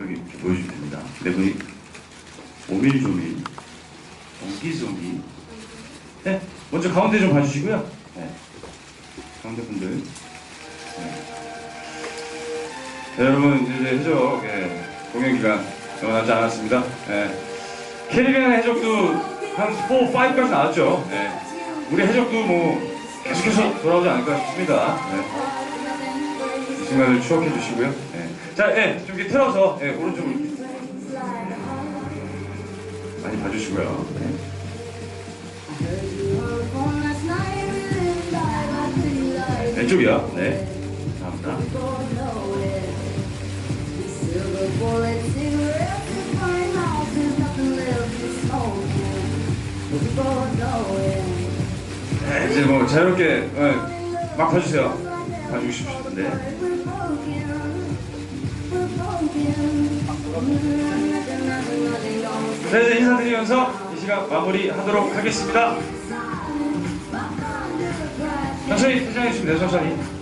여기 이렇게 보여주시면 됩니다. 네 분이 오밀조밀, 엉기종기. 네, 먼저 가운데 좀 봐주시고요. 네, 가운데 분들. 네. 네, 여러분 이제 해적 예, 공연 기간 얼마 않았습니다. 예. 캐리비안 해적도 한 4, 5까지 나왔죠. 예. 우리 해적도 뭐 계속해서 돌아오지 않을까 싶습니다. 예. 이 순간을 추억해 주시고요. 예. 자, 예, 좀 이렇게 틀어서 예, 이렇게 많이 봐주시고요. 예. 왼쪽이요. 네. 감사합니다. 네, 이제 뭐 자유롭게 예, 막 봐주세요. 봐주고 싶으신데. 네, 인사드리면서 이 시간 마무리하도록 하겠습니다. 천천히 퇴장해 주시면 돼요, 천천히.